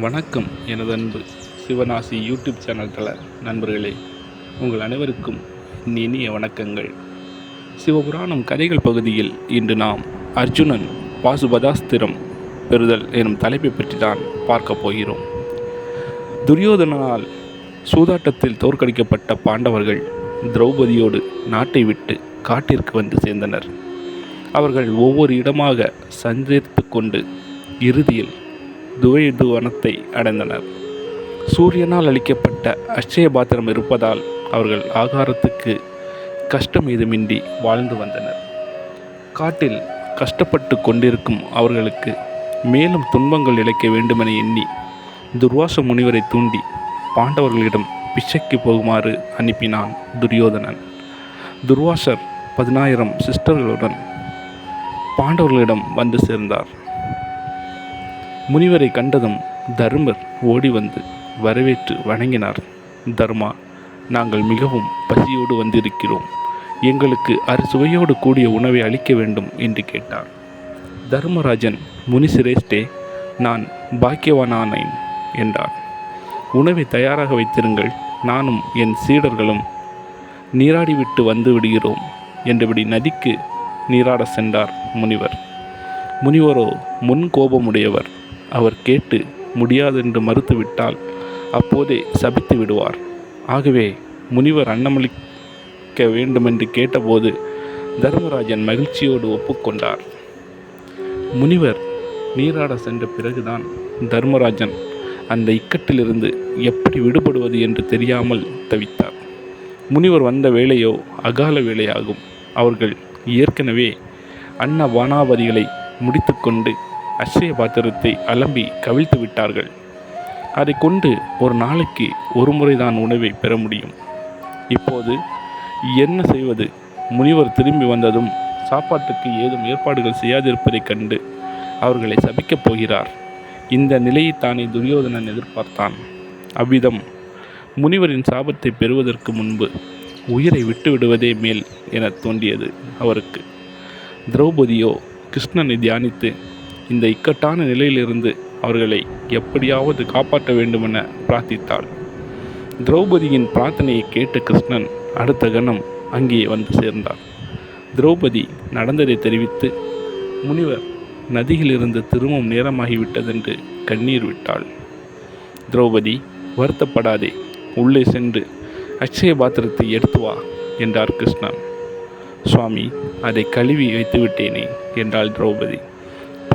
வணக்கம் எனது அன்பு சிவனாசி யூடியூப் சேனல் தள நண்பர்களே. உங்கள் அனைவருக்கும் இனிய வணக்கங்கள். சிவபுராணம் கதைகள் பகுதியில் இன்று நாம் அர்ஜுனன் பாசுபதாஸ்திரம் பெறுதல் எனும் தலைப்பை பற்றி தான் பார்க்க போகிறோம். துரியோதனால் சூதாட்டத்தில் தோற்கடிக்கப்பட்ட பாண்டவர்கள் திரௌபதியோடு நாட்டை விட்டு காட்டிற்கு வந்து சேர்ந்தனர். அவர்கள் ஒவ்வொரு இடமாக சஞ்சரித்து கொண்டு இறுதியில் துவைது வனத்தை அடைந்தனர். சூரியனால் அளிக்கப்பட்ட அட்சய பாத்திரம் இருப்பதால் அவர்கள் ஆகாரத்துக்கு கஷ்டம் ஏதுமின்றி வாழ்ந்து வந்தனர். காட்டில் கஷ்டப்பட்டு கொண்டிருக்கும் அவர்களுக்கு மேலும் துன்பங்கள் இழைக்க வேண்டுமென எண்ணி துர்வாச முனிவரை தூண்டி பாண்டவர்களிடம் பிச்சைக்கு போகுமாறு அனுப்பினான் துரியோதனன். துர்வாசர் பதினாயிரம் சிஸ்டர்களுடன் பாண்டவர்களிடம் வந்து சேர்ந்தார். முனிவரை கண்டதும் தர்மர் ஓடி வந்து வரவேற்று வணங்கினார். தர்மா நாங்கள் மிகவும் பசியோடு வந்திருக்கிறோம். எங்களுக்கு அறுசுவையோடு கூடிய உணவை அளிக்க வேண்டும் என்று கேட்டார். தர்மராஜன் முனிசிரேஷ்டே நான் பாக்கியவானானேன் என்றார். உணவை தயாராக வைத்திருங்கள். நானும் என் சீடர்களும் நீராடிவிட்டு வந்து விடுகிறோம் என்றபடி நதிக்கு நீராட சென்றார் முனிவர். முனிவரோ முன் கோபமுடையவர். அவர் கேட்டு முடியாதென்று மறுத்துவிட்டால் அப்போதே சபித்து விடுவார். ஆகவே முனிவர் அன்னமளிக்க வேண்டுமென்று கேட்டபோது தர்மராஜன் மகிழ்ச்சியோடு ஒப்புக்கொண்டார். முனிவர் நீராட சென்ற பிறகுதான் தர்மராஜன் அந்த இக்கட்டிலிருந்து எப்படி விடுபடுவது என்று தெரியாமல் தவித்தார். முனிவர் வந்த வேளையோ அகால வேளையாகும். அவர்கள் ஏற்கனவே அன்ன வானாபதிகளை முடித்துக்கொண்டு அட்சய பாத்திரத்தை அலம்பி கவிழ்த்து விட்டார்கள். அதை கொண்டு ஒரு நாளைக்கு ஒரு முறைதான் உணவை பெற முடியும். இப்போது என்ன செய்வது? முனிவர் திரும்பி வந்ததும் சாப்பாட்டுக்கு ஏதும் ஏற்பாடுகள் செய்யாதிருப்பதைக் கண்டு அவர்களை சபிக்கப் போகிறார். இந்த நிலையை தானே துரியோதனன் எதிர்பார்த்தான். அவ்விதம் முனிவரின் சாபத்தை பெறுவதற்கு முன்பு உயிரை விட்டுவிடுவதே மேல் என தோன்றியது அவருக்கு. திரௌபதியோ கிருஷ்ணனை தியானித்து இந்த இக்கட்டான நிலையிலிருந்து அவர்களை எப்படியாவது காப்பாற்ற வேண்டுமென பிரார்த்தித்தாள். திரௌபதியின் பிரார்த்தனையை கேட்ட கிருஷ்ணன் அடுத்த கணம் அங்கே வந்து சேர்ந்தார். திரௌபதி நடந்ததை தெரிவித்து முனிவர் நதியிலிருந்து திரும்பும் நேரமாகிவிட்டதென்று கண்ணீர் விட்டாள். திரௌபதி வருத்தப்படாதே உள்ளே சென்று அக்ஷய பாத்திரத்தை எடுத்து வா என்றார் கிருஷ்ணன். சுவாமி அதை கழுவி வைத்து விட்டேனே என்றாள் திரௌபதி.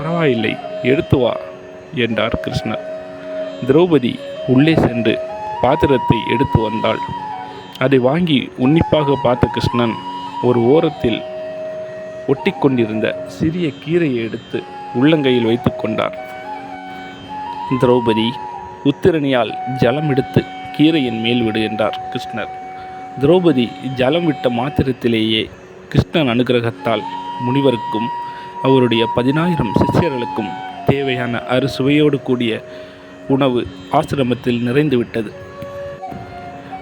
பரவாயில்லை எடுத்து வா என்றார் கிருஷ்ணர். திரௌபதி உள்ளே சென்று பாத்திரத்தை எடுத்து வந்தாள். அதை வாங்கி உன்னிப்பாக பார்த்த கிருஷ்ணன் ஒரு ஓரத்தில் ஒட்டிக்கொண்டிருந்த சிறிய கீரையை எடுத்து உள்ளங்கையில் வைத்து கொண்டார். திரௌபதி உத்திரணியால் ஜலம் எடுத்து கீரையின் மேல் விடு என்றார் கிருஷ்ணர். திரௌபதி ஜலம் விட்ட மாத்திரத்திலேயே கிருஷ்ணன் அனுகிரகத்தால் முனிவருக்கும் அவருடைய பதினாயிரம் சிஷ்யர்களுக்கும் தேவையான அறுசுவையோடு கூடிய உணவு ஆசிரமத்தில் நிறைந்துவிட்டது.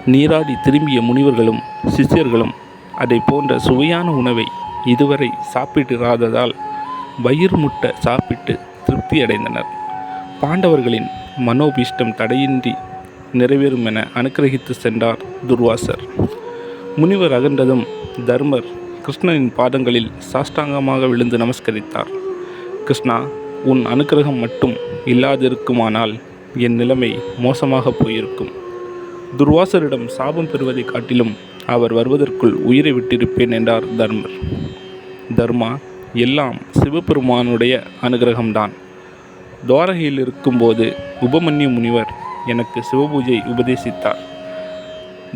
நீராடி திரும்பிய முனிவர்களும் சிஷ்யர்களும் அதை போன்ற சுவையான உணவை இதுவரை சாப்பிட்டிராததால் வயிறு முட்டை சாப்பிட்டு திருப்தி அடைந்தனர். பாண்டவர்களின் மனோபீஷ்டம் தடையின்றி நிறைவேறும் என அனுக்கிரகித்து சென்றார் துர்வாசர். முனிவர் அகன்றதும் தர்மர் கிருஷ்ணனின் பாதங்களில் சாஷ்டாங்கமாக விழுந்து நமஸ்கரித்தார். கிருஷ்ணா உன் அனுக்கிரகம் மட்டும் இல்லாதிருக்குமானால் என் நிலைமை மோசமாக போயிருக்கும். துர்வாசரிடம் சாபம் பெறுவதை காட்டிலும் அவர் வருவதற்குள் உயிரை விட்டிருப்பேன் என்றார் தர்மர். தர்மா எல்லாம் சிவபெருமானுடைய அனுகிரகம்தான் துவாரகையில் இருக்கும்போது உபமன்யு முனிவர் எனக்கு சிவபூஜை உபதேசித்தார்.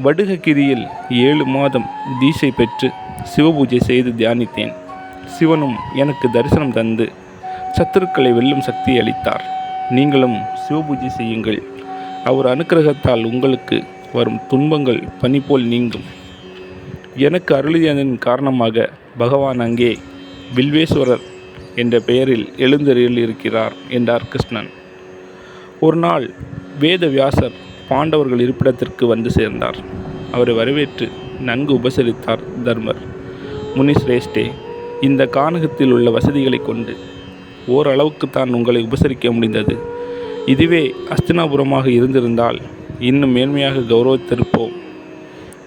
வடுககிரியில் ஏழு மாதம் தீட்சை பெற்று சிவபூஜை செய்து தியானித்தேன். சிவனும் எனக்கு தரிசனம் தந்து சத்துருக்களை வெல்லும் சக்தி அளித்தார். நீங்களும் சிவபூஜை செய்யுங்கள். அவர் அனுக்கிரகத்தால் உங்களுக்கு வரும் துன்பங்கள் பனி போல் நீங்கும். எனக்கு அருளியதன் காரணமாக பகவான் அங்கே வில்வேஸ்வரர் என்ற பெயரில் எழுந்தறியில் இருக்கிறார் என்றார் கிருஷ்ணன். ஒரு நாள் வேத வியாசர் பாண்டவர்கள் இருப்பிடத்திற்கு வந்து சேர்ந்தார். அவரை வரவேற்று நன்கு உபசரித்தார் தர்மர். முனிஸ்ரேஷ்டே இந்த கானகத்தில் உள்ள வசதிகளை கொண்டு ஓரளவுக்கு தான் உங்களை உபசரிக்க முடிந்தது. இதுவே அஸ்தினாபுரமாக இருந்திருந்தால் இன்னும் மேன்மையாக கௌரவித்திருப்போம்.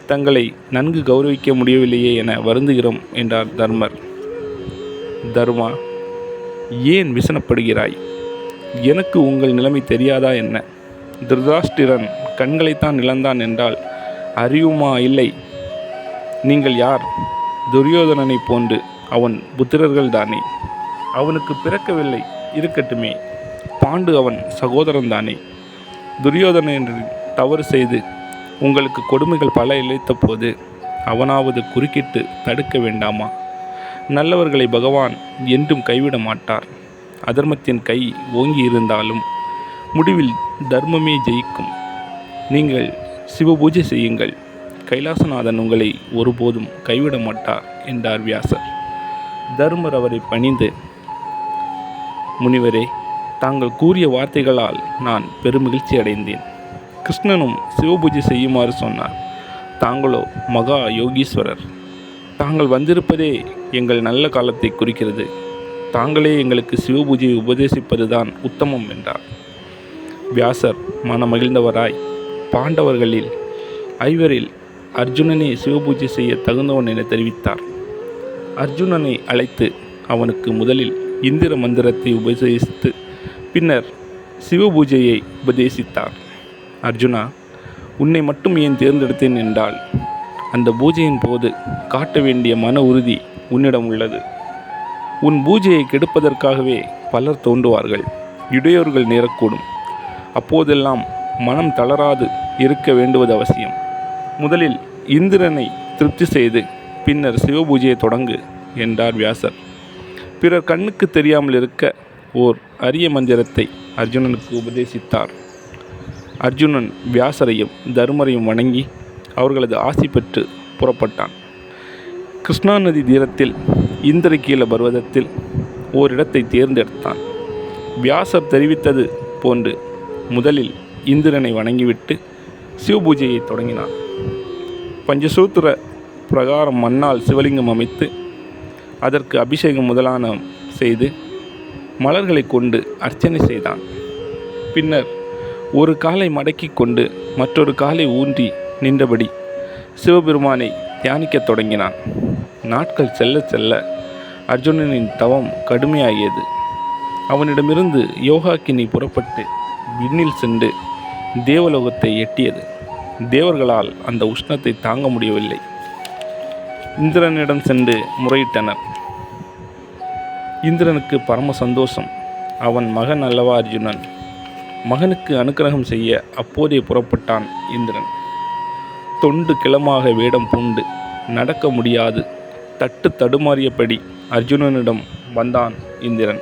தங்களை நன்கு கௌரவிக்க முடியவில்லையே என வருந்துகிறோம் என்றார் தர்மர். தர்மா ஏன் விசனப்படுகிறாய்? எனக்கு உங்கள் நிலைமை தெரியாதா என்ன? திருதாஷ்டிரன் கண்களைத்தான் இழந்தான் என்றால் அறிவுமா இல்லை? நீங்கள் யார்? துரியோதனனை போன்று அவன் புத்திரர்கள் தானே அவனுக்கு பிறக்கவில்லை இருக்கட்டுமே. பாண்டு அவன் சகோதரன் தானே துரியோதனன் தவறு செய்து உங்களுக்கு கொடுமைகள் பல இழைத்த போது அவனாவது குறுக்கிட்டு தடுக்க வேண்டாமா? நல்லவர்களை பகவான் என்றும் கைவிட மாட்டார் அதர்மத்தின் கை ஓங்கி இருந்தாலும் முடிவில் தர்மமே ஜெயிக்கும். நீங்கள் சிவ பூஜை செய்யுங்கள். கைலாசநாதன் உங்களை ஒருபோதும் கைவிட மாட்டார் என்றார் வியாசர். தர்மர் அவரை பணிந்து முனிவரே தாங்கள் கூறிய வார்த்தைகளால் நான் பெருமகிழ்ச்சி அடைந்தேன். கிருஷ்ணனும் சிவபூஜை செய்யுமாறு சொன்னார். தாங்களோ மகா யோகீஸ்வரர். தாங்கள் வந்திருப்பதே எங்கள் நல்ல காலத்தை குறிக்கிறது. தாங்களே எங்களுக்கு சிவபூஜையை உபதேசிப்பதுதான் உத்தமம் என்றார். வியாசர் மனமகிழ்ந்தவராய். பாண்டவர்களில் ஐவரில் அர்ஜுனனை சிவபூஜை செய்ய தகுந்தவன் என தெரிவித்தார். அர்ஜுனனை அழைத்து அவனுக்கு முதலில் இந்திர மந்திரத்தை உபதேசித்து பின்னர் சிவபூஜையை உபதேசித்தார். அர்ஜுனா உன்னை மட்டும் ஏன் தேர்ந்தெடுத்தேன் என்றால் அந்த பூஜையின் போது காட்ட வேண்டிய மன உறுதி உன்னிடம் உள்ளது. உன் பூஜையை கெடுப்பதற்காகவே பலர் தோன்றுவார்கள். இடையோர்கள் நேரக்கூடும். அப்போதெல்லாம் மனம் தளராது இருக்க வேண்டுவது அவசியம். முதலில் இந்திரனை திருப்தி செய்து பின்னர் சிவபூஜையை தொடங்கு என்றார் வியாசர். பிறர் கண்ணுக்கு தெரியாமல் இருக்க ஓர் அரிய மந்திரத்தை அர்ஜுனனுக்கு உபதேசித்தார். அர்ஜுனன் வியாசரையும் தருமரையும் வணங்கி அவர்களது ஆசி பெற்று புறப்பட்டான். கிருஷ்ணா நதி தீரத்தில் இந்திரகீல பர்வதத்தில் ஓரிடத்தை தேர்ந்தெடுத்தான். வியாசர் தெரிவித்தது போன்று முதலில் இந்திரனை வணங்கிவிட்டு சிவபூஜையை தொடங்கினான் பஞ்சசூத்திர பிரகாரம் மண்ணால் சிவலிங்கம் அமைத்து அதற்கு அபிஷேகம் முதலான செய்து மலர்களை கொண்டு அர்ச்சனை செய்தான். பின்னர் ஒரு காலை மடக்கி கொண்டு மற்றொரு காலை ஊன்றி நின்றபடி சிவபெருமானை தியானிக்கத் தொடங்கினான். நாட்கள் செல்ல செல்ல அர்ஜுனனின் தவம் கடுமையாகியது. அவனிடமிருந்து யோகாக்கினி புறப்பட்டு விண்ணில் சென்று தேவலோகத்தை எட்டியது. தேவர்களால் அந்த உஷ்ணத்தை தாங்க முடியவில்லை. இந்திரனிடம் சென்று முறையிட்டனர். இந்திரனுக்கு பரம சந்தோஷம். அவன் மகன் அல்லவா அர்ஜுனன்? மகனுக்கு அனுக்கிரகம் செய்ய அப்போதே புறப்பட்டான் இந்திரன். தொண்டு கிளமாக வேடம் பூண்டு நடக்க முடியாது. தட்டு தடுமாறியபடி அர்ஜுனனிடம் வந்தான் இந்திரன்.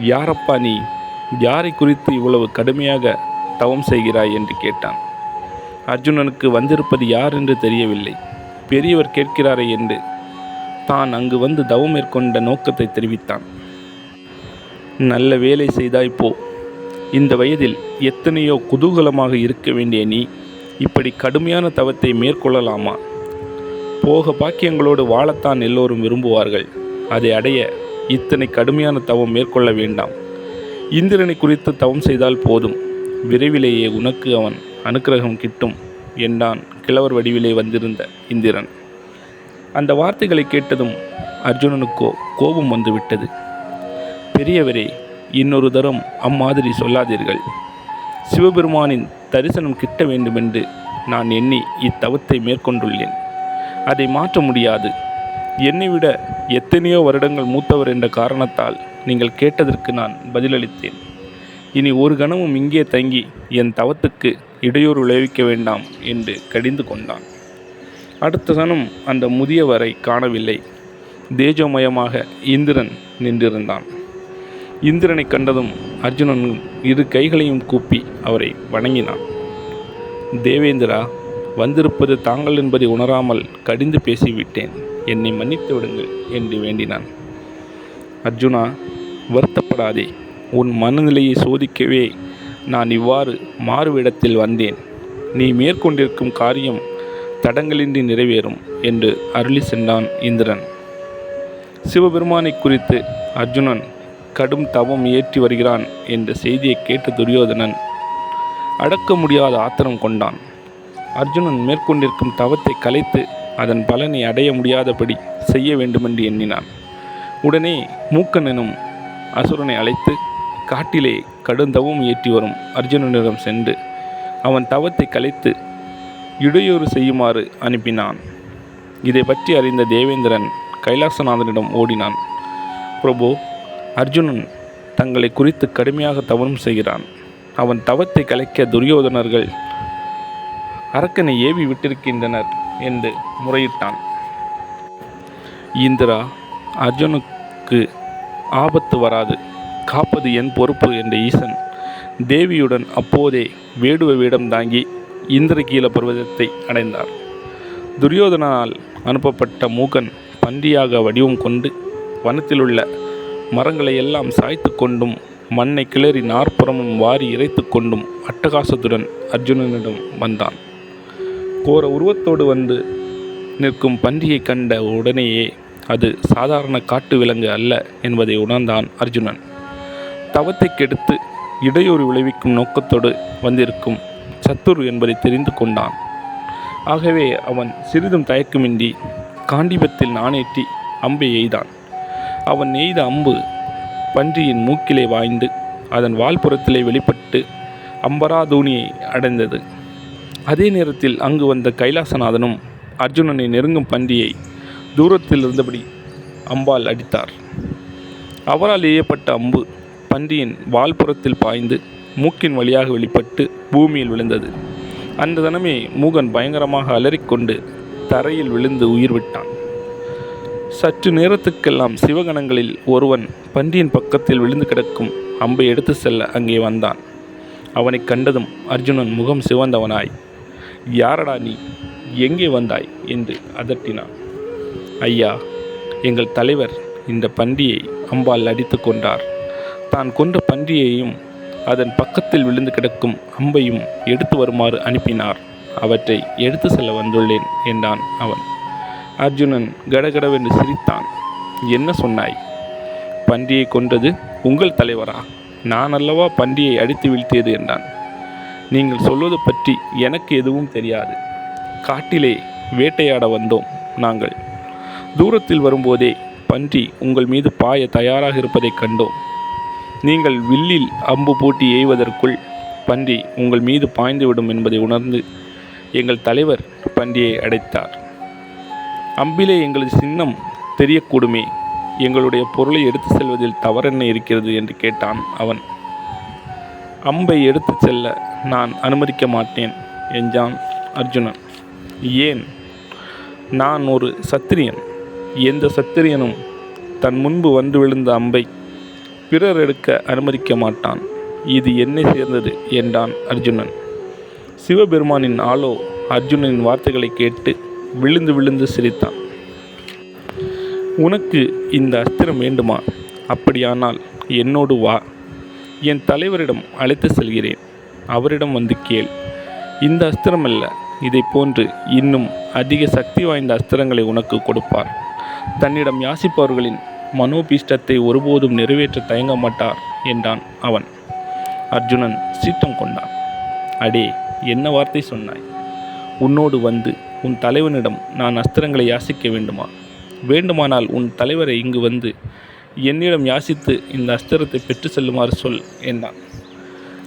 யாரப்பா நீ? யாரை குறித்து இவ்வளவு கடுமையாக தவம் செய்கிறாய் என்று கேட்டான். அர்ஜுனனுக்கு வந்திருப்பது யார் என்று தெரியவில்லை. பெரியவர் கேட்கிறாரே என்று தான் அங்கு வந்து தவம் மேற்கொண்ட நோக்கத்தை தெரிவித்தான். நல்ல வேலை செய்தாய் போ. இந்த வயதில் எத்தனையோ குதூகலமாக இருக்க வேண்டிய நீ இப்படி கடுமையான தவத்தை மேற்கொள்ளலாமா? போக பாக்கியங்களோடு வாழத்தான் எல்லோரும் விரும்புவார்கள். அதை அடைய இத்தனை கடுமையான தவம் மேற்கொள்ள வேண்டாம். இந்திரனை குறித்து தவம் செய்தால் போதும். விரைவிலேயே உனக்கு அவன் அனுக்கிரகம் கிட்டும் என்றான் கிழவர் வடிவிலே வந்திருந்த இந்திரன். அந்த வார்த்தைகளை கேட்டதும் அர்ஜுனனுக்கோ கோபம் வந்துவிட்டது. பெரியவரே இன்னொரு தரம் அம்மாதிரி சொல்லாதீர்கள். சிவபெருமானின் தரிசனம் கிட்ட வேண்டுமென்று நான் எண்ணி இத்தவத்தை மேற்கொண்டுள்ளேன். அதை மாற்ற முடியாது. என்னை விட எத்தனையோ வருடங்கள் மூத்தவர் என்ற காரணத்தால் நீங்கள் கேட்டதற்கு நான் பதிலளித்தேன். இனி ஒரு கணமும் இங்கே தங்கி என் தவத்துக்கு இடையூறு விளைவிக்க வேண்டாம் என்று கடிந்து கொண்டான். அடுத்த கணம் அந்த முதியவரை காணவில்லை. தேஜோமயமாக இந்திரன் நின்றிருந்தான். இந்திரனை கண்டதும் அர்ஜுனன் இரு கைகளையும் கூப்பி அவரை வணங்கினான். தேவேந்திரா வந்திருப்பது தாங்கள் என்பதை உணராமல் கடிந்து பேசிவிட்டேன். என்னை மன்னித்து விடுங்கள் என்று வேண்டினான். அர்ஜுனா வருத்தப்படாதே. உன் மனநிலையை சோதிக்கவே நான் இவ்வாறு மாறுவிடத்தில் வந்தேன். நீ மேற்கொண்டிருக்கும் காரியம் தடங்களின்றி நிறைவேறும் என்று அருளி சென்றான் இந்திரன். சிவபெருமானை குறித்து அர்ஜுனன் கடும் தவம் இயற்றி வருகிறான் என்ற செய்தியை கேட்ட துரியோதனன் அடக்க முடியாத ஆத்திரம் கொண்டான். அர்ஜுனன் மேற்கொண்டிருக்கும் தவத்தை கலைத்து அதன் பலனை அடைய முடியாதபடி செய்ய வேண்டுமென்று எண்ணினான். உடனே மூக்கன் எனும் அசுரனை அழைத்து காட்டிலே கடுந்தவம் ஏற்றி வரும் அர்ஜுனனிடம் சென்று அவன் தவத்தை கலைத்து இடையூறு செய்யுமாறு அனுப்பினான். இதை பற்றி அறிந்த தேவேந்திரன் கைலாசநாதனிடம் ஓடினான். பிரபு அர்ஜுனன் தங்களை குறித்து கடுமையாக தவறும் செய்கிறான். அவன் தவத்தை கலைக்க துரியோதனர்கள் அரக்கனை ஏவி விட்டிருக்கின்றனர் என்று முறையிட்டான். இந்திரா அர்ஜுனுக்கு ஆபத்து வராது. காப்பது என் பொறுப்பு என்ற ஈசன். தேவியுடன் அப்போதே வேடுவ வேடம் தாங்கி இந்திரகீல பர்வதத்தை அடைந்தார். துரியோதனால் அனுப்பப்பட்ட மூகன் பன்றியாக வடிவம் கொண்டு வனத்திலுள்ள மரங்களை எல்லாம் சாய்த்து கொண்டும் மண்ணை கிளறி நாற்புறமும் வாரி இறைத்து கொண்டும் அட்டகாசத்துடன் அர்ஜுனனிடம் வந்தான். கோர உருவத்தோடு வந்து நிற்கும் பன்றியை கண்ட உடனேயே அது சாதாரண காட்டு விலங்கு அல்ல என்பதை உணர்ந்தான் அர்ஜுனன். தவத்தை கெடுத்து இடையூறு விளைவிக்கும் நோக்கத்தோடு வந்திருக்கும் சத்துரு என்பதை தெரிந்து கொண்டான். ஆகவே அவன் சிறிதும் தயக்கமின்றி காண்டிபத்தில் நாணேற்றி அம்பை எய்தான். அவன் எய்த அம்பு பன்றியின் மூக்கிலே வாய்ந்து அதன் வால்புறத்திலே வெளிப்பட்டு அம்பராதூனியை அடைந்தது. அதே நேரத்தில் அங்கு வந்த கைலாசநாதனும் அர்ஜுனனை நெருங்கும் பன்றியை தூரத்தில் இருந்தபடி அம்பால் அடித்தார். அவரால் எய்யப்பட்ட அம்பு பன்றியின் வால்புறத்தில் பாய்ந்து மூக்கின் வழியாக வெளிப்பட்டு பூமியில் விழுந்தது. அந்த தினமே மூகன் பயங்கரமாக அலறிக்கொண்டு தரையில் விழுந்து உயிர் விட்டான். சற்று நேரத்துக்கெல்லாம் சிவகணங்களில் ஒருவன் பன்றியின் பக்கத்தில் விழுந்து கிடக்கும் அம்பை எடுத்து செல்ல அங்கே வந்தான். அவனை கண்டதும் அர்ஜுனன் முகம் சிவந்தவனாய். யாரடா நீ? எங்கே வந்தாய்? என்று அதட்டினான். ஐயா எங்கள் தலைவர் இந்த பன்றியை அம்பால் அடித்து கொண்டார். தான் கொண்ட பன்றியையும் அதன் பக்கத்தில் விழுந்து கிடக்கும் அம்பையும் எடுத்து வருமாறு அனுப்பினார். அவற்றை எடுத்து செல்ல வந்துள்ளேன் என்றான் அவன். அர்ஜுனன் கடகடவென்று சிரித்தான். என்ன சொன்னாய்? பன்றியை கொன்றது உங்கள் தலைவரா? நான் அல்லவா பன்றியை அடித்து வீழ்த்தியது என்றான். நீங்கள் சொல்வது பற்றி எனக்கு எதுவும் தெரியாது. காட்டிலே வேட்டையாட வந்தோம் நாங்கள். தூரத்தில் வரும்போதே பன்றி உங்கள் மீது பாய தயாராக இருப்பதைக் கண்டோம். நீங்கள் வில்லில் அம்பு பூட்டி எய்வதற்குள் பன்றி உங்கள் மீது பாய்ந்துவிடும் என்பதை உணர்ந்து எங்கள் தலைவர் பன்றியை அடைத்தார். அம்பிலே எங்களது சின்னம் தெரியக்கூடுமே எங்களுடைய பொருளை எடுத்து செல்வதில் தவறென்ன இருக்கிறது என்று கேட்டான் அவன். அம்பை எடுத்து செல்ல நான் அனுமதிக்க மாட்டேன் என்றான் அர்ஜுனன். ஏன்? நான் ஒரு சத்திரியன். எந்த சத்திரியனும் தன் முன்பு வந்து விழுந்த அம்பை பிறர் எடுக்க அனுமதிக்க மாட்டான். இது என்னை சேர்ந்தது என்றான் அர்ஜுனன். சிவபெருமானின் ஆளோ அர்ஜுனனின் வார்த்தைகளை கேட்டு விழுந்து விழுந்து சிரித்தான். உனக்கு இந்த அஸ்திரம் வேண்டுமா? அப்படியானால் என்னோடு வா. என் தலைவரிடம் அழைத்து செல்கிறேன். அவரிடம் வந்து கேள். இந்த அஸ்திரம் அல்ல இதை போன்று இன்னும் அதிக சக்தி வாய்ந்த அஸ்திரங்களை உனக்கு கொடுப்பார். தன்னிடம் யாசிப்பவர்களின் மனோபீஷ்டத்தை ஒருபோதும் நிறைவேற்ற தயங்க மாட்டார் என்றான் அவன். அர்ஜுனன் சீற்றம் கொண்டான். அடே என்ன வார்த்தை சொன்னாய்? உன்னோடு வந்து உன் தலைவனிடம் நான் அஸ்திரங்களை யாசிக்க வேண்டுமா? வேண்டுமானால் உன் தலைவரை இங்கு வந்து என்னிடம் யாசித்து இந்த அஸ்திரத்தை பெற்று செல்லுமாறு சொல் என்றான்.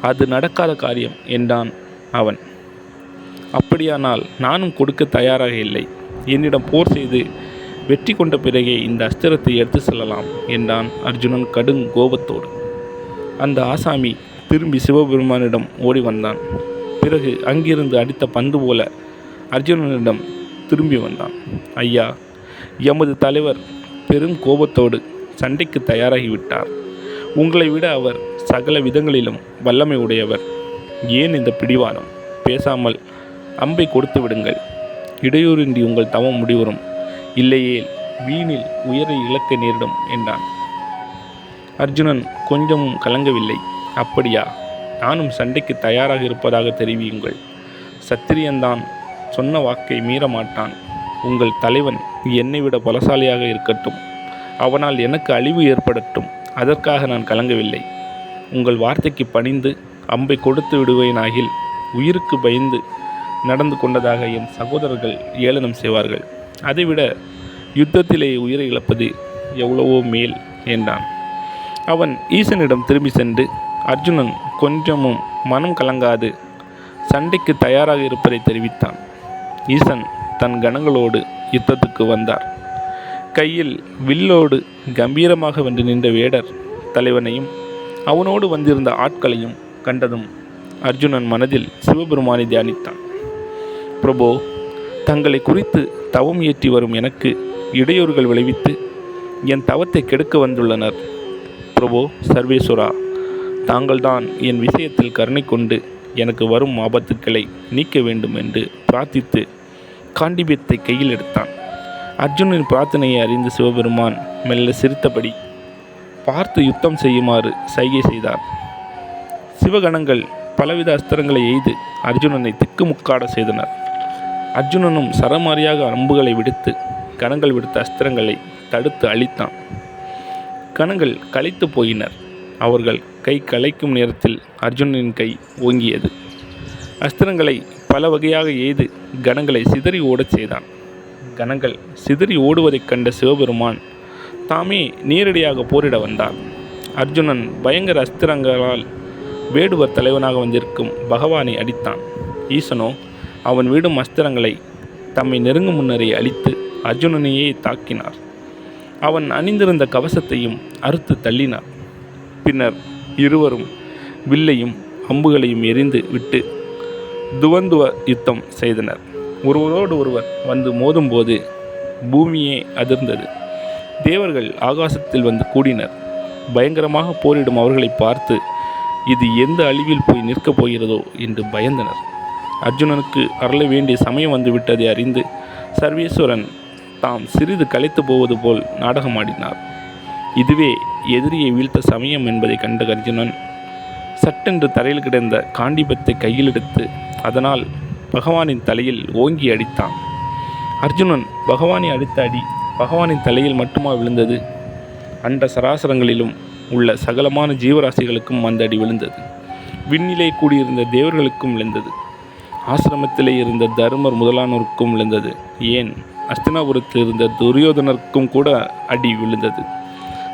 அது நடக்காத காரியம் என்றான் அவன். அப்படியானால் நானும் கொடுக்க தயாராக இல்லை. என்னிடம் போர் செய்து வெற்றி கொண்ட பிறகே இந்த அஸ்திரத்தை எடுத்து செல்லலாம் என்றான் அர்ஜுனன் கடும் கோபத்தோடு. அந்த ஆசாமி திரும்பி சிவபெருமானிடம் ஓடி வந்தான். பிறகு அங்கிருந்து அடித்த பந்து போல அர்ஜுனனிடம் திரும்பி வந்தான். ஐயா எமது தலைவர் பெரும் கோபத்தோடு சண்டைக்கு தயாராகிவிட்டார். உங்களை விட அவர் சகல விதங்களிலும் வல்லமை உடையவர். ஏன் இந்த பிடிவாதம்? பேசாமல் அம்பை கொடுத்து விடுங்கள். இடையூறின்றி உங்கள் தவம் முடிவரும் இல்லையேல் வீணில் உயிரை இழக்க நேரிடும் என்றான். அர்ஜுனன் கொஞ்சமும் கலங்கவில்லை. அப்படியா? நானும் சண்டைக்கு தயாராக இருப்பதாக தெரிவியுங்கள். சத்திரியன்தான் சொன்ன வாக்கை மீற மாட்டான். உங்கள் தலைவன் என்னை விட பலசாலியாக இருக்கட்டும். அவனால் எனக்கு அழிவு ஏற்படட்டும். அதற்காக நான் கலங்கவில்லை. உங்கள் வார்த்தைக்கு பணிந்து அம்பை கொடுத்து விடுவேனாகில் உயிருக்கு பயந்து நடந்து கொண்டதாக என் சகோதரர்கள் ஏளனம் செய்வார்கள். அதைவிட யுத்தத்திலே உயிரை இழப்பது எவ்வளவோ மேல் என்றான். அவன் ஈசனிடம் திரும்பி சென்று அர்ஜுனன் கொஞ்சமும் மனம் கலங்காது. சண்டைக்கு தயாராக இருப்பதை தெரிவித்தான். ஈசன் தன் கணங்களோடு யுத்தத்துக்கு வந்தார். கையில் வில்லோடு கம்பீரமாக வென்று நின்ற வேடர் தலைவனையும் அவனோடு வந்திருந்த ஆட்களையும் கண்டதும் அர்ஜுனன் மனதில் சிவபெருமானை தியானித்தான். பிரபோ தங்களை குறித்து தவம் இயற்றி வரும் எனக்கு இடையூறுகள் விளைவித்து என் தவத்தை கெடுக்க வந்துள்ளனர். பிரபோ சர்வேஸ்வரா தாங்கள்தான் என் விஷயத்தில் கருணை கொண்டு எனக்கு வரும் ஆபத்துக்களை நீக்க வேண்டும் என்று பிரார்த்தித்து காண்டிபியத்தை கையில் எடுத்தான். அர்ஜுனின் பிரார்த்தனையை அறிந்து சிவபெருமான் மெல்ல சிரித்தபடி பார்த்து யுத்தம் செய்யுமாறு சைகை செய்தார். சிவகணங்கள் பலவித அஸ்திரங்களை எய்து அர்ஜுனனை திக்குமுக்காட செய்தனர். அர்ஜுனனும் சரமாரியாக அம்புகளை விடுத்து கணங்கள் விடுத்த அஸ்திரங்களை தடுத்து அழித்தான். கணங்கள் களைத்து போயினர். அவர்கள் கை களைக்கும் நேரத்தில் அர்ஜுனனின் கை ஓங்கியது. அஸ்திரங்களை பல வகையாக எய்து கணங்களை சிதறி ஓடச் செய்தான். கணங்கள் சிதறி ஓடுவதைக் கண்ட சிவபெருமான் தாமே நேரடியாக போரிட வந்தார். அர்ஜுனன் பயங்கர அஸ்திரங்களால் வேடுவர் தலைவனாக வந்திருக்கும் பகவானை அடித்தான். ஈசனோ அவன் விடும் அஸ்திரங்களை தம்மை நெருங்கும் முன்னரே அழித்து அர்ஜுனனையே தாக்கினார். அவன் அணிந்திருந்த கவசத்தையும் அறுத்து தள்ளினார் பின்னர் இருவரும் வில்லையும் அம்புகளையும் எரிந்து விட்டு துவந்துவ யுத்தம் செய்தனர். ஒருவரோடு ஒருவர் வந்து மோதும்போது பூமியே அதிர்ந்தது. தேவர்கள் ஆகாசத்தில் வந்து கூடினர். பயங்கரமாக போரிடும் அவர்களை பார்த்து இது எந்த அழிவில் போய் நிற்கப் போகிறதோ? என்று பயந்தனர். அர்ஜுனனுக்கு அருள வேண்டிய சமயம் வந்து விட்டதை அறிந்து சர்வேஸ்வரன் தாம் சிறிது கலைத்து போவது போல் நாடகமாடினார் இதுவே எதிரியை வீழ்த்த சமயம் என்பதை கண்ட அர்ஜுனன் சட்டென்று தரையில் கிடந்த காண்டிபத்தை கையில் எடுத்து அதனால் பகவானின் தலையில் ஓங்கி அடித்தான். அர்ஜுனன் பகவானை அடித்த அடி பகவானின் தலையில் மட்டுமா விழுந்தது? அண்ட சராசரங்களிலும் உள்ள சகலமான ஜீவராசிகளுக்கும் அந்த அடி விழுந்தது. விண்ணிலே கூடியிருந்த தேவர்களுக்கும் விழுந்தது. ஆசிரமத்திலே இருந்த தருமர் முதலானோருக்கும் விழுந்தது. ஏன்? அஸ்தினாபுரத்தில் இருந்த துரியோதனருக்கும் கூட அடி விழுந்தது.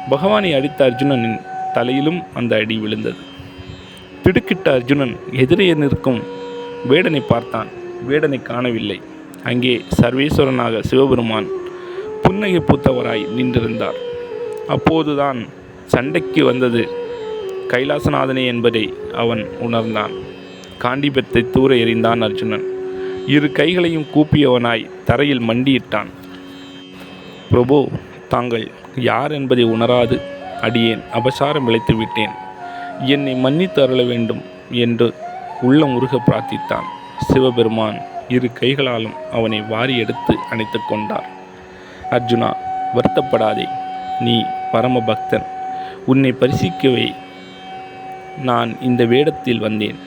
பகவானை அடித்த அர்ஜுனனின் தலையிலும் அந்த அடி விழுந்தது. திடுக்கிட்ட அர்ஜுனன் எதிரே நிற்கும் வேடனை பார்த்தான். வேடனை காணவில்லை. அங்கே சர்வேஸ்வரனாக சிவபெருமான் புன்னகை பூத்தவராய் நின்றிருந்தார். அப்போதுதான் சண்டைக்கு வந்தது கைலாசநாதனே என்பதை அவன் உணர்ந்தான். காண்டிபத்தை தூர எறிந்தான் அர்ஜுனன். இரு கைகளையும் கூப்பியவனாய் தரையில் மண்டியிட்டான். பிரபு தாங்கள் யார் என்பதை உணராது அடியேன் அபசாரம் விளைத்து விட்டேன். என்னை மன்னித்து அருள வேண்டும் என்று உள்ளம் உருக பிரார்த்தித்தான். சிவபெருமான் இரு கைகளாலும் அவனை வாரி எடுத்து அணைத்து கொண்டார். அர்ஜுனா வருத்தப்படாதே நீ பரம பக்தன் உன்னை பரிசிக்கவே நான் இந்த வேடத்தில் வந்தேன்.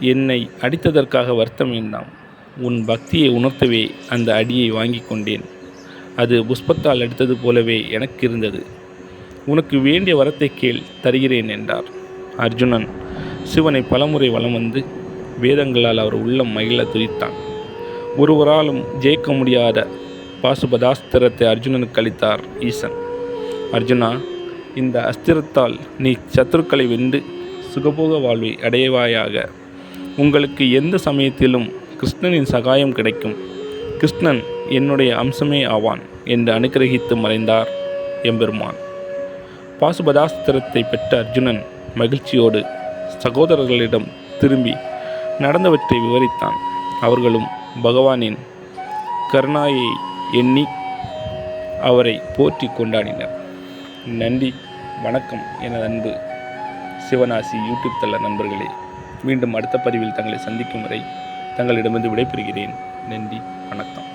என்னை அடித்ததற்காக வருத்தம் வேண்டாம் உன் பக்தியை உணர்த்தவே அந்த அடியை வாங்கி கொண்டேன். அது புஷ்பத்தால் அடித்தது போலவே எனக்கு இருந்தது. உனக்கு வேண்டிய வரத்தை கேள் தருகிறேன் என்றார். அர்ஜுனன் சிவனை பலமுறை வலம் வந்து வேதங்களால் அவர் உள்ளம் மகிழ துதித்தான். ஒருவராலும் ஜெயிக்க முடியாத பாசுபதாஸ்திரத்தை அர்ஜுனனுக்கு அளித்தார் ஈசன். அர்ஜுனா இந்த அஸ்திரத்தால் நீ சத்துருக்களை வென்று சுகபோக வாழ்வை அடையவாயாக உங்களுக்கு எந்த சமயத்திலும் கிருஷ்ணனின் சகாயம் கிடைக்கும். கிருஷ்ணன் என்னுடைய அம்சமே ஆவான் என்று அனுகிரகித்து மறைந்தார் எம்பெருமான். பாசுபதாஸ்திரத்தை பெற்ற அர்ஜுனன் மகிழ்ச்சியோடு சகோதரர்களிடம் திரும்பி நடந்தவற்றை விவரித்தான். அவர்களும் பகவானின் கருணாயை எண்ணி அவரை போற்றி கொண்டாடினர். நன்றி வணக்கம் எனது அன்பு சிவனாசி யூடியூப் தள நண்பர்களே. மீண்டும் அடுத்த பதிவில் தங்களை சந்திக்கும் வரை தங்களிடமிருந்து விடைபெறுகிறேன். நன்றி வணக்கம்.